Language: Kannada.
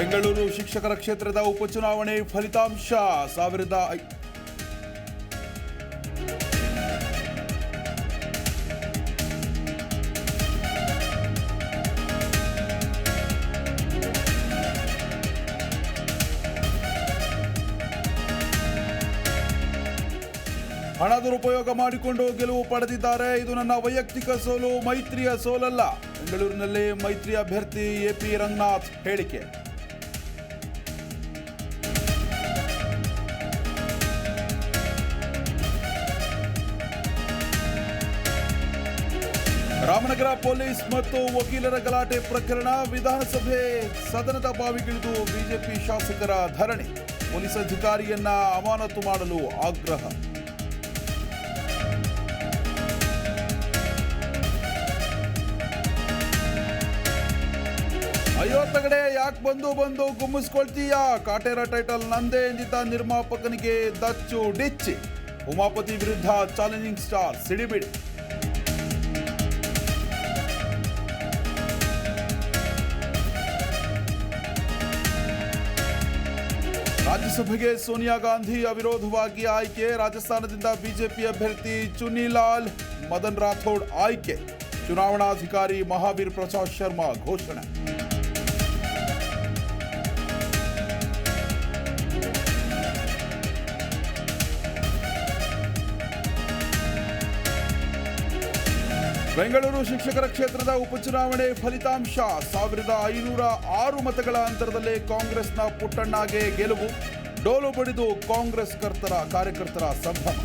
ಬೆಂಗಳೂರು ಶಿಕ್ಷಕರ ಕ್ಷೇತ್ರದ ಉಪಚುನಾವಣೆ ಫಲಿತಾಂಶ, ಸಾವಿರದ ಹಣ ದುರುಪಯೋಗ ಮಾಡಿಕೊಂಡು ಗೆಲುವು ಪಡೆದಿದ್ದಾರೆ. ಇದು ನನ್ನ ವೈಯಕ್ತಿಕ ಸೋಲು, ಮೈತ್ರಿಯ ಸೋಲಲ್ಲ. ಬೆಂಗಳೂರಿನಲ್ಲಿ ಮೈತ್ರಿ ಅಭ್ಯರ್ಥಿ ಎಪಿ ರಂಗನಾಥ್ ಹೇಳಿಕೆ. ರಾಮನಗರ ಪೊಲೀಸ್ ಮತ್ತು ವಕೀಲರ ಗಲಾಟೆ ಪ್ರಕರಣ ವಿಧಾನಸಭೆ ಸದನದ ಬಾವಿಗಿಳಿದು ಬಿಜೆಪಿ ಶಾಸಕರ ಧರಣಿ. ಪೊಲೀಸ್ ಅಧಿಕಾರಿಯನ್ನ ಅಮಾನತು ಮಾಡಲು ಆಗ್ರಹ. ಐವತ್ತಗಡೆ ತಗಡೆ, ಯಾಕೆ ಬಂದು ಬಂದು ಗುಮ್ಮಿಸ್ಕೊಳ್ತೀಯಾ? ಕಾಟೇರ ಟೈಟಲ್ ನಂದೇ ಎಂದಿದ್ದ ನಿರ್ಮಾಪಕನಿಗೆ ದಚ್ಚು ಡಿಚ್ಚಿ. ಉಮಾಪತಿ ವಿರುದ್ಧ ಚಾಲೆಂಜಿಂಗ್ ಸ್ಟಾರ್ ಸಿಡಿಬಿಡಿ. ರಾಜ್ಯಸಭೆಗೆ ಸೋನಿಯಾ ಗಾಂಧಿ ಅವಿರೋಧವಾಗಿ ಆಯ್ಕೆ, ರಾಜಸ್ಥಾನದಿಂದ ಬಿಜೆಪಿ ಅಭ್ಯರ್ಥಿ ಚುನ್ನಿಲಾಲ್ ಮದನ್ ರಾಥೋಡ್ ಆಯ್ಕೆ. ಚುನಾವಣಾಧಿಕಾರಿ ಮಹಾವೀರ್ ಪ್ರಸಾದ್ ಶರ್ಮಾ ಘೋಷಣೆ. ಬೆಂಗಳೂರು ಶಿಕ್ಷಕರ ಕ್ಷೇತ್ರದ ಉಪಚುನಾವಣೆ ಫಲಿತಾಂಶ. ಸಾವಿರದ ಐನೂರ ಆರು ಮತಗಳ ಅಂತರದಲ್ಲಿ ಕಾಂಗ್ರೆಸ್ನ ಪುಟ್ಟಣ್ಣಗೆ ಗೆಲುವು. ಡೋಲು ಬಡಿದು ಕಾಂಗ್ರೆಸ್ ಕರ್ತರ ಕಾರ್ಯಕರ್ತರ ಸಂಭ್ರಮ.